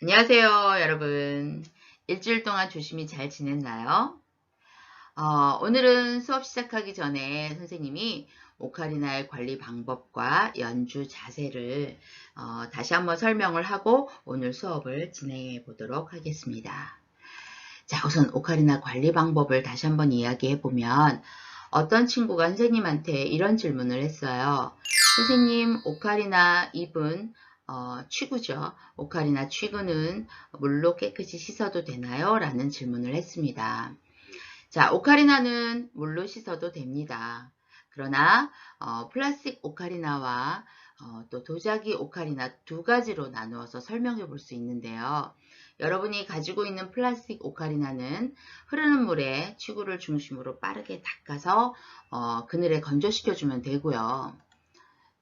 안녕하세요, 여러분. 일주일 동안 조심히 잘 지냈나요? 어, 오늘은 수업 시작하기 전에 선생님이 오카리나의 관리 방법과 연주 자세를 어, 다시 한번 설명을 하고 오늘 수업을 진행해 보도록 하겠습니다. 자, 우선 오카리나 관리 방법을 다시 한번 이야기해 보면 어떤 친구가 선생님한테 이런 질문을 했어요. 선생님, 오카리나 잎은 어, 취구죠. 오카리나 취구는 물로 깨끗이 씻어도 되나요? 라는 질문을 했습니다. 자, 오카리나는 물로 씻어도 됩니다. 그러나 어, 플라스틱 오카리나와 어, 또 도자기 오카리나 두 가지로 나누어서 설명해 볼 수 있는데요. 여러분이 가지고 있는 플라스틱 오카리나는 흐르는 물에 취구를 중심으로 빠르게 닦아서 어, 그늘에 건조시켜주면 되고요.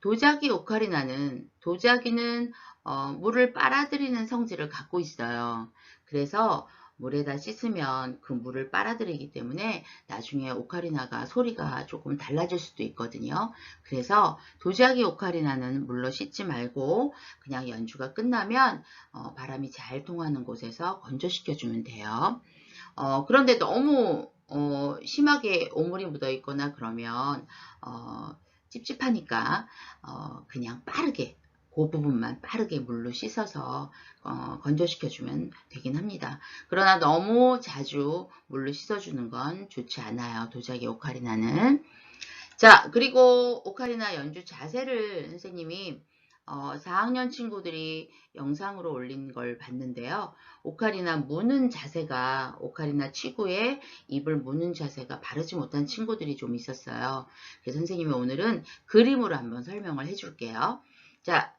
도자기 오카리나는 도자기는 어, 물을 빨아들이는 성질을 갖고 있어요. 그래서 물에다 씻으면 그 물을 빨아들이기 때문에 나중에 오카리나가 소리가 조금 달라질 수도 있거든요. 그래서 도자기 오카리나는 물로 씻지 말고 그냥 연주가 끝나면 어, 바람이 잘 통하는 곳에서 건조시켜주면 돼요. 어, 그런데 너무 어, 심하게 오물이 묻어 있거나 그러면 어, 찝찝하니까 어, 그냥 빠르게 그 부분만 빠르게 물로 씻어서 어, 건조시켜주면 되긴 합니다. 그러나 너무 자주 물로 씻어주는 건 좋지 않아요. 도자기 오카리나는. 자, 그리고 오카리나 연주 자세를 선생님이 어, 4학년 친구들이 영상으로 올린 걸 봤는데요. 오카리나 무는 자세가 오카리나 치구에 입을 무는 자세가 바르지 못한 친구들이 좀 있었어요. 그래서 선생님이 오늘은 그림으로 한번 설명을 해줄게요. 자,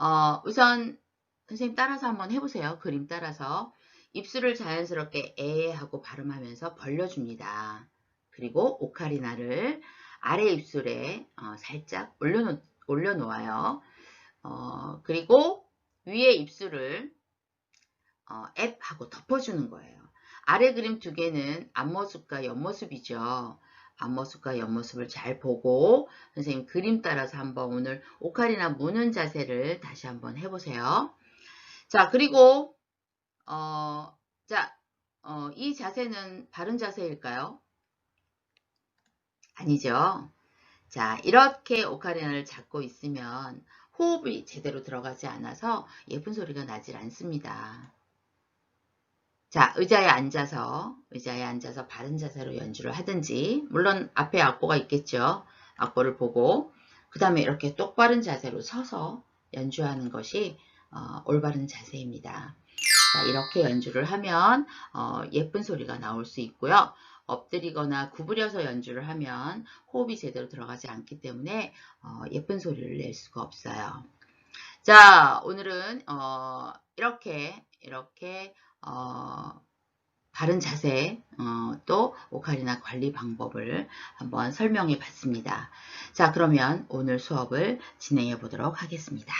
어, 우선 선생님 따라서 한번 해보세요. 그림 따라서 입술을 자연스럽게 에 하고 발음하면서 벌려줍니다. 그리고 오카리나를 아래 입술에 어, 살짝 올려놓, 올려놓아요. 어, 그리고 위에 입술을 어, 앱 하고 덮어주는 거예요. 아래 그림 두 개는 앞모습과 옆모습이죠. 앞모습과 옆모습을 잘 보고 선생님 그림 따라서 한번 오늘 오카리나 무는 자세를 다시 한번 해보세요. 자 그리고 어, 자, 어, 이 자세는 바른 자세일까요? 아니죠. 자 이렇게 오카리나를 잡고 있으면 호흡이 제대로 들어가지 않아서 예쁜 소리가 나질 않습니다. 자, 의자에 앉아서, 의자에 앉아서 바른 자세로 연주를 하든지, 물론 앞에 악보가 있겠죠. 악보를 보고, 그 다음에 이렇게 똑바른 자세로 서서 연주하는 것이 어, 올바른 자세입니다. 자, 이렇게 연주를 하면 어, 예쁜 소리가 나올 수 있고요. 엎드리거나 구부려서 연주를 하면 호흡이 제대로 들어가지 않기 때문에 어, 예쁜 소리를 낼 수가 없어요. 자, 오늘은 어, 이렇게 이렇게 어, 바른 자세 어, 또 오카리나 관리 방법을 한번 설명해 봤습니다. 자, 그러면 오늘 수업을 진행해 보도록 하겠습니다.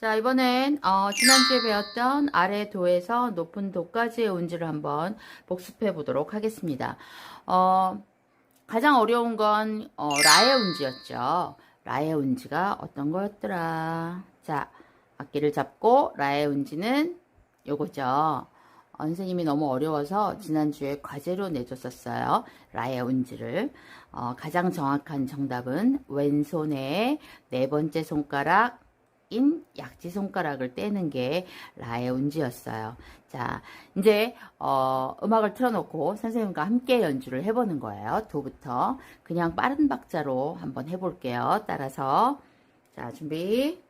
자, 이번엔 어, 지난주에 배웠던 아래 도에서 높은 도까지의 운지를 한번 복습해 보도록 하겠습니다. 어, 가장 어려운 건 어, 라의 운지였죠. 라의 운지가 어떤 거였더라. 자, 악기를 잡고 라의 운지는 요거죠. 어, 선생님이 너무 어려워서 지난주에 과제로 내줬었어요. 라의 운지를. 어, 가장 정확한 정답은 왼손의 네 번째 손가락 인 약지 손가락을 떼는 게 라의 운지였어요. 자, 이제 어, 음악을 틀어놓고 선생님과 함께 연주를 해보는 거예요. 도부터 그냥 빠른 박자로 한번 해볼게요. 따라서 자 준비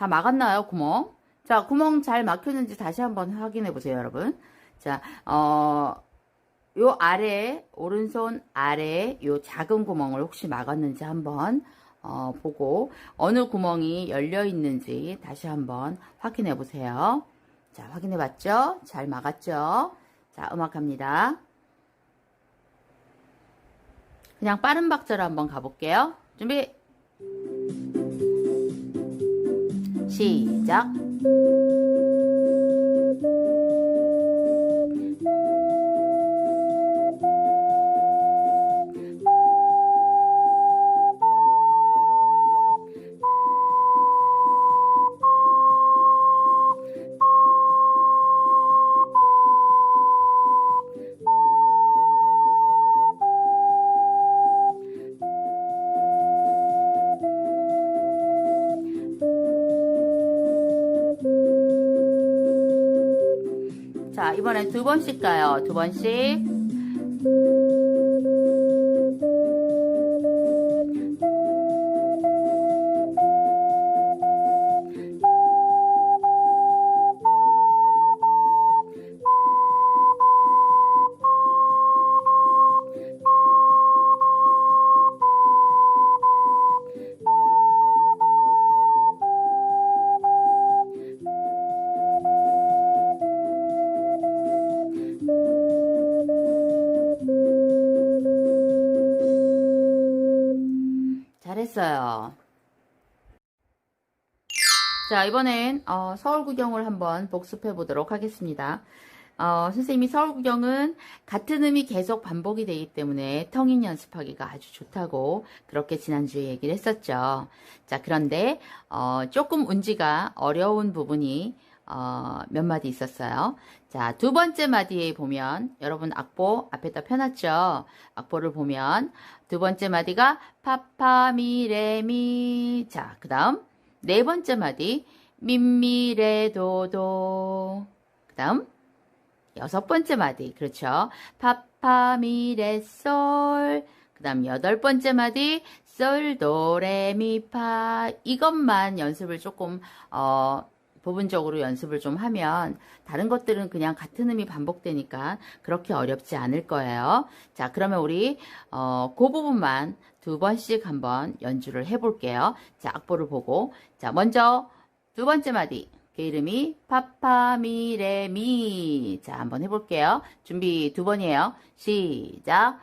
다 막았나요 구멍? 자 구멍 잘 막혔는지 다시 한번 확인해 보세요 여러분. 자 어. 요 아래 오른손 아래 요 작은 구멍을 혹시 막았는지 한번 어, 보고 어느 구멍이 열려 있는지 다시 한번 확인해 보세요. 자, 확인해 봤죠? 잘 막았죠? 자, 음악 갑니다. 그냥 빠른 박자로 한번 가볼게요. 준비. 시작. 자, 이번엔 두 번씩 가요. 두 번씩. 잘했어요. 자, 이번엔 어, 서울 구경을 한번 복습해 보도록 하겠습니다. 어, 선생님이 서울 구경은 같은 음이 계속 반복이 되기 때문에 텅인 연습하기가 아주 좋다고 그렇게 지난주에 얘기를 했었죠. 자, 그런데 어, 조금 운지가 어려운 부분이 어, 몇 마디 있었어요. 자, 두 번째 마디에 보면 여러분 악보 앞에다 펴놨죠. 악보를 보면 두 번째 마디가 파파미레미. 자, 그 다음 네 번째 마디 민미레도도. 그 다음 여섯 번째 마디 그렇죠. 파파미레솔. 그 다음 여덟 번째 마디 솔도레미파. 이것만 연습을 조금 어 부분적으로 연습을 좀 하면 다른 것들은 그냥 같은 음이 반복되니까 그렇게 어렵지 않을 거예요. 자, 그러면 우리 어, 그 부분만 두 번씩 한번 연주를 해볼게요. 자, 악보를 보고 자, 먼저 두 번째 마디 그 이름이 파파미레미 자, 한번 해볼게요. 준비 두 번이에요. 시작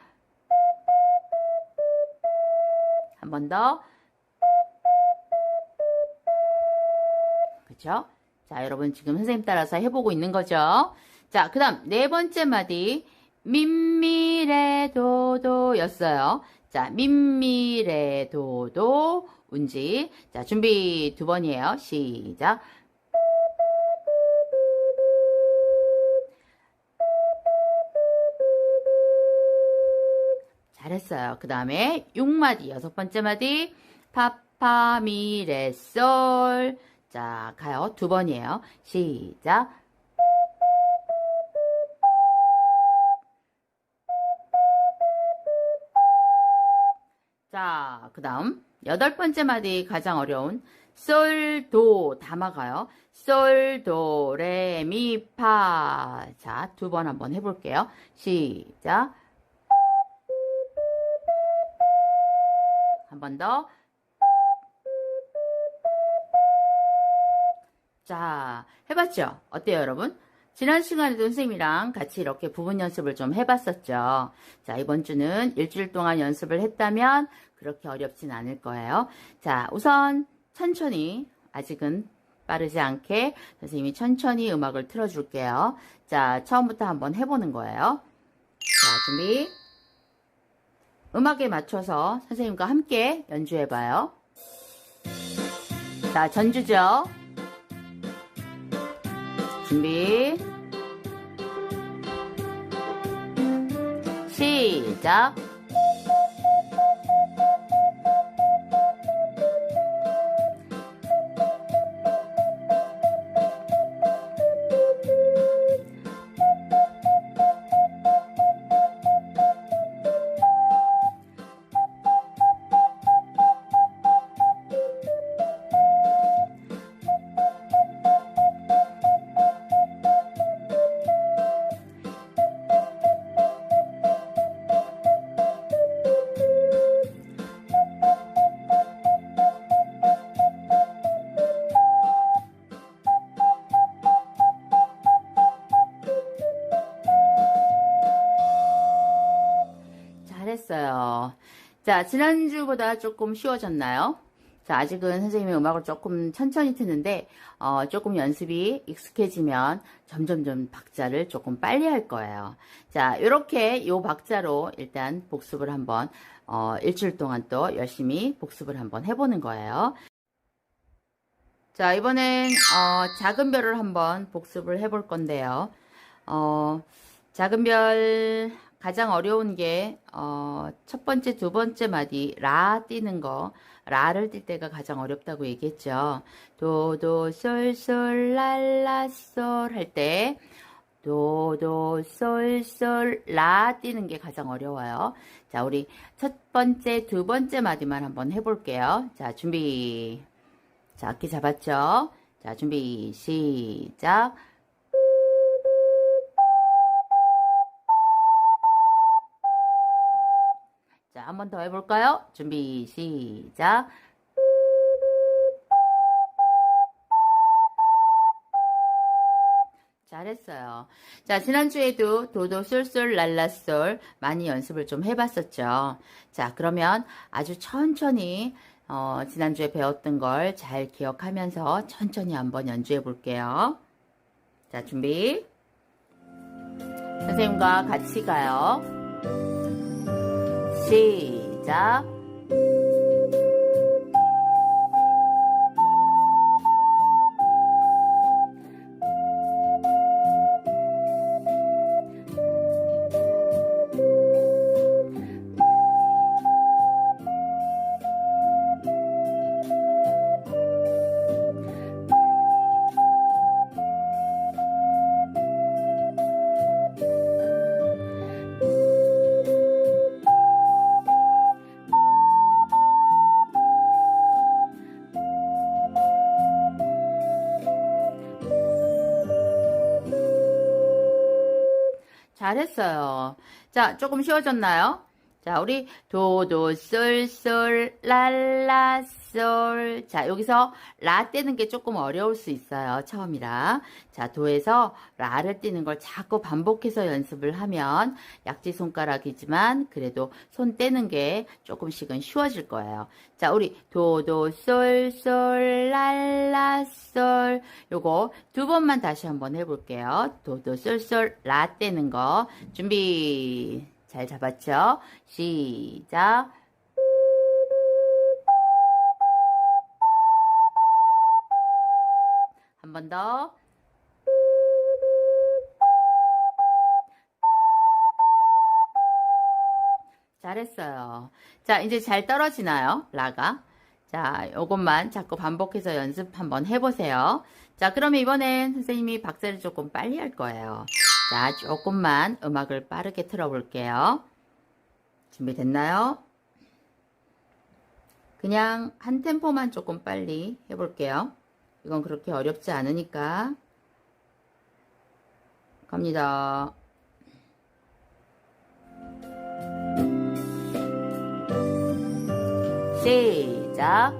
한 번 더. 그쵸? 자, 여러분 지금 선생님 따라서 해보고 있는 거죠? 자, 그 다음 네 번째 마디 민미레도도 였어요. 자, 민미레도도 운지. 자, 준비 두 번이에요. 시작. 잘했어요. 그 다음에 6마디, 여섯 번째 마디, 파파미레솔. 자, 가요. 두 번이에요. 시작. 자, 그 다음 여덟 번째 마디 가장 어려운 솔, 도 담아가요. 솔, 도, 레, 미, 파. 자, 두 번 한번 해볼게요. 시작. 한 번 더. 자, 해봤죠? 어때요, 여러분? 지난 시간에도 선생님이랑 같이 이렇게 부분 연습을 좀 해봤었죠. 자, 이번 주는 일주일 동안 연습을 했다면 그렇게 어렵진 않을 거예요. 자, 우선 천천히, 아직은 빠르지 않게 선생님이 천천히 음악을 틀어줄게요. 자, 처음부터 한번 해보는 거예요. 자, 준비. 음악에 맞춰서 선생님과 함께 연주해봐요. 자, 전주죠. 준비. 시작. 자, 지난주보다 조금 쉬워졌나요? 자, 아직은 선생님의 음악을 조금 천천히 트는데, 어, 조금 연습이 익숙해지면 점점점 박자를 조금 빨리 할 거예요. 자, 이렇게 요 박자로 일단 복습을 한번, 어, 일주일 동안 또 열심히 복습을 한번 해보는 거예요. 자, 이번엔, 어, 작은 별을 한번 복습을 해볼 건데요. 어, 작은 별, 가장 어려운 게, 어, 첫 번째, 두 번째 마디, 라 띄는 거, 라를 뛸 때가 가장 어렵다고 얘기했죠. 도, 도, 솔, 솔, 랄, 라, 솔 할 때, 도, 도, 솔, 솔, 라 띄는 게 가장 어려워요. 자, 우리 첫 번째, 두 번째 마디만 한번 해볼게요. 자, 준비. 자, 악기 잡았죠? 자, 준비, 시작. 자, 한 번 더 해볼까요? 준비, 시작. 잘했어요. 자, 지난주에도 도도 쏠쏠 랄라쏠 많이 연습을 좀 해봤었죠. 자, 그러면 아주 천천히 어, 지난주에 배웠던 걸 잘 기억하면서 천천히 한번 연주해 볼게요. 자, 준비. 선생님과 같이 가요. 시작. 자, 조금 쉬워졌나요? 자, 우리 도도 쏠쏠 랄라 솔. 자, 여기서 라 떼는 게 조금 어려울 수 있어요. 처음이라. 자, 도에서 라를 떼는 걸 자꾸 반복해서 연습을 하면 약지 손가락이지만 그래도 손 떼는 게 조금씩은 쉬워질 거예요. 자, 우리 도도 솔 솔 랄라 솔. 요거 두 번만 다시 한번 해볼게요. 도도 솔 솔 라 떼는 거. 준비. 잘 잡았죠? 시작. 한 번 더. 잘했어요. 자, 이제 잘 떨어지나요? 라가. 자, 요것만 자꾸 반복해서 연습 한번 해보세요. 자, 그러면 이번엔 선생님이 박자를 조금 빨리 할 거예요. 자, 조금만 음악을 빠르게 틀어볼게요. 준비됐나요? 그냥 한 템포만 조금 빨리 해볼게요. 이건 그렇게 어렵지 않으니까. 갑니다. 시작.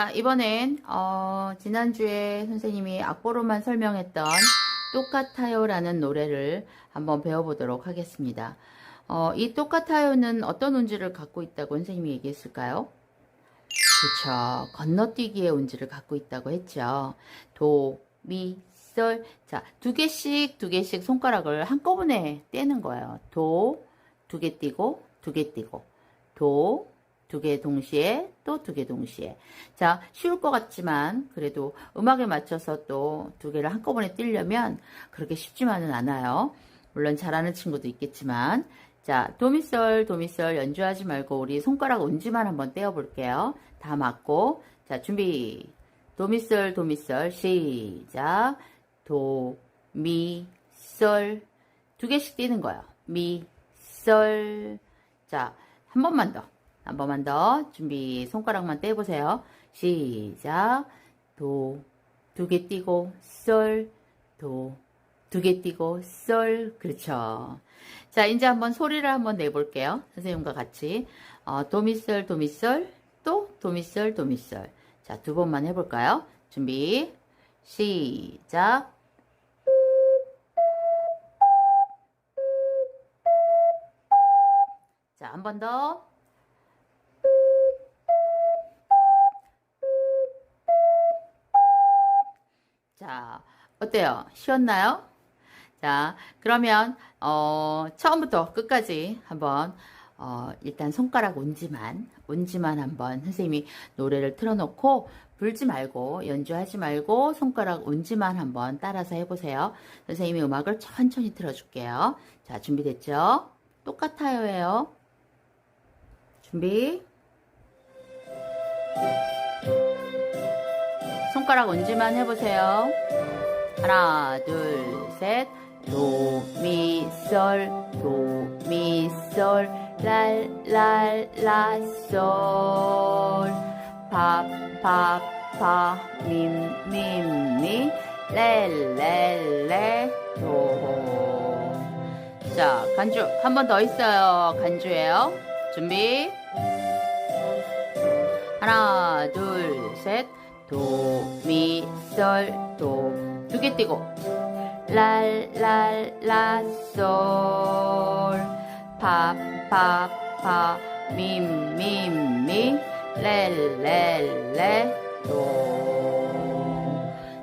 자, 이번엔, 어, 지난주에 선생님이 악보로만 설명했던 똑같아요 라는 노래를 한번 배워보도록 하겠습니다. 어, 이 똑같아요는 어떤 운지를 갖고 있다고 선생님이 얘기했을까요? 그쵸. 건너뛰기의 운지를 갖고 있다고 했죠. 도, 미, 솔. 자, 두 개씩, 두 개씩 손가락을 한꺼번에 떼는 거예요. 도, 두 개 띄고, 두 개 띄고, 도, 두 개 동시에, 또 두 개 동시에. 자, 쉬울 것 같지만, 그래도 음악에 맞춰서 또 두 개를 한꺼번에 띄려면 그렇게 쉽지만은 않아요. 물론 잘하는 친구도 있겠지만, 자, 도미솔, 도미솔 연주하지 말고 우리 손가락 운지만 한번 떼어 볼게요. 다 맞고. 자, 준비. 도미솔, 도미솔, 시작. 도, 미, 솔. 두 개씩 띄는 거예요. 미, 솔. 자, 한 번만 더. 한 번만 더. 준비. 손가락만 떼보세요. 시작. 도, 두 개 띄고, 솔, 도, 두 개 띄고, 솔. 그렇죠. 자, 이제 한번 소리를 한번 내볼게요. 선생님과 같이. 어, 도미솔, 도미솔, 또 도미솔, 도미솔. 자, 두 번만 해볼까요? 준비. 시작. 자, 한 번 더. 자, 어때요? 쉬웠나요? 자, 그러면 어, 처음부터 끝까지 한번 어, 일단 손가락 운지만 운지만 한번 선생님이 노래를 틀어놓고 불지 말고 연주하지 말고 손가락 운지만 한번 따라서 해보세요. 선생님이 음악을 천천히 틀어줄게요. 자, 준비됐죠? 똑같아요예요. 준비. 손가락 운지만 해보세요. 하나, 둘, 셋. 도, 미, 솔, 도, 미, 솔, 랄, 랄, 라, 솔. 파, 파, 파, 민, 민, 미, 레, 레, 레, 도. 자, 간주. 한 번 더 있어요. 간주예요. 준비. 하나, 둘, 셋. 도, 미, 솔, 도. 두개 띄고. 랄, 랄, 라, 솔. 파, 파, 파. 민, 민, 미. 레, 레, 레, 도.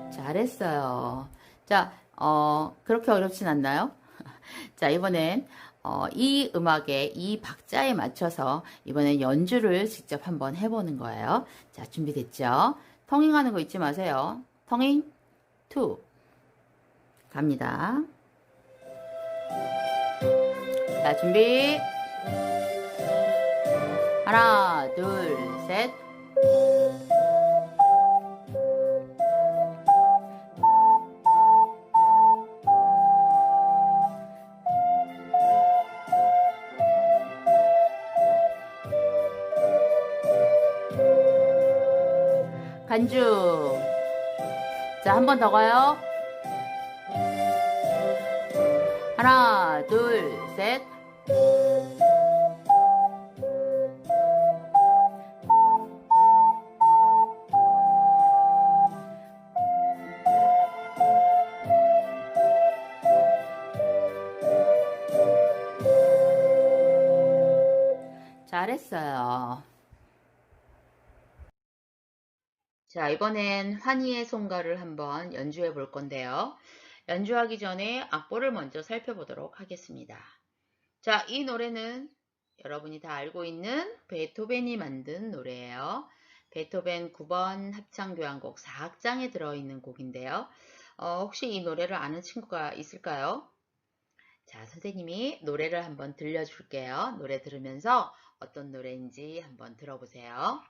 잘했어요. 자, 어, 그렇게 어렵진 않나요? 자, 이번엔 어, 이 음악의 이 박자에 맞춰서 이번엔 연주를 직접 한번 해보는 거예요. 자, 준비됐죠? 터닝하는 거 잊지 마세요. 터닝 2 갑니다. 자, 준비. 하나, 둘, 셋. 간주. 자, 한 번 더 가요. 하나, 둘, 셋. 잘했어요. 자, 이번엔 환희의 송가를 한번 연주해 볼 건데요. 연주하기 전에 악보를 먼저 살펴보도록 하겠습니다. 자, 이 노래는 여러분이 다 알고 있는 베토벤이 만든 노래예요. 베토벤 9번 합창교향곡 4악장에 들어있는 곡인데요. 어, 혹시 이 노래를 아는 친구가 있을까요? 자, 선생님이 노래를 한번 들려줄게요. 노래 들으면서 어떤 노래인지 한번 들어보세요.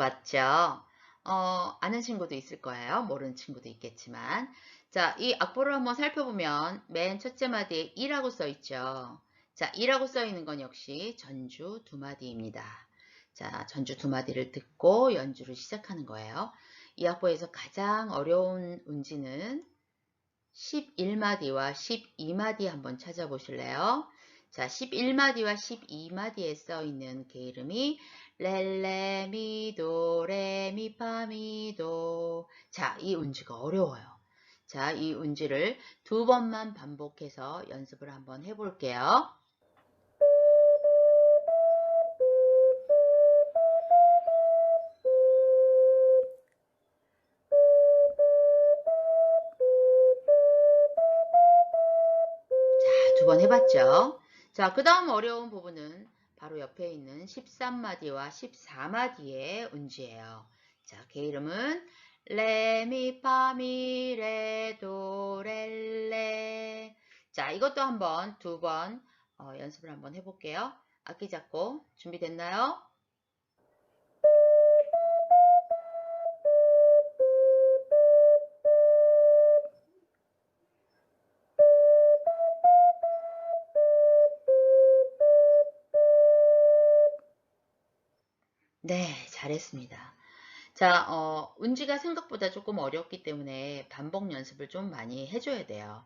들어봤죠? 어, 아는 친구도 있을 거예요. 모르는 친구도 있겠지만. 자, 이 악보를 한번 살펴보면 맨 첫째 마디에 이라고 써 있죠. 자, 이라고 써 있는 건 역시 전주 두 마디입니다. 자, 전주 두 마디를 듣고 연주를 시작하는 거예요. 이 악보에서 가장 어려운 운지는 11마디와 12마디 한번 찾아보실래요? 자, 11마디와 12마디에 써 있는 게 이름이 렐레 미도 레미 파미도 자, 이 운지가 어려워요. 자, 이 운지를 두 번만 반복해서 연습을 한번 해볼게요. 자, 두 번 해봤죠? 자, 그 다음 어려운 부분은 바로 옆에 있는 13마디와 14마디의 운지예요. 자, 걔 이름은 레미파미레도렐레 자, 이것도 한번 두번 어, 연습을 한번 해볼게요. 악기 잡고 준비됐나요? 네, 잘했습니다. 자, 어, 운지가 생각보다 조금 어렵기 때문에 반복 연습을 좀 많이 해줘야 돼요.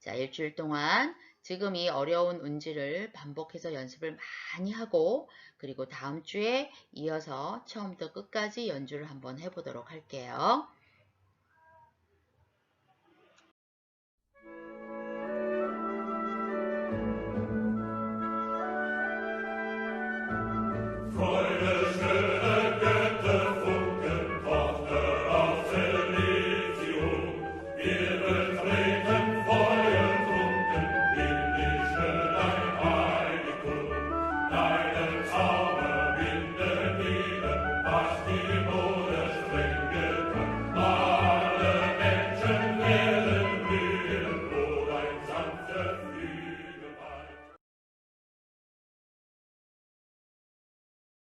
자, 일주일 동안 지금 이 어려운 운지를 반복해서 연습을 많이 하고 그리고 다음 주에 이어서 처음부터 끝까지 연주를 한번 해보도록 할게요.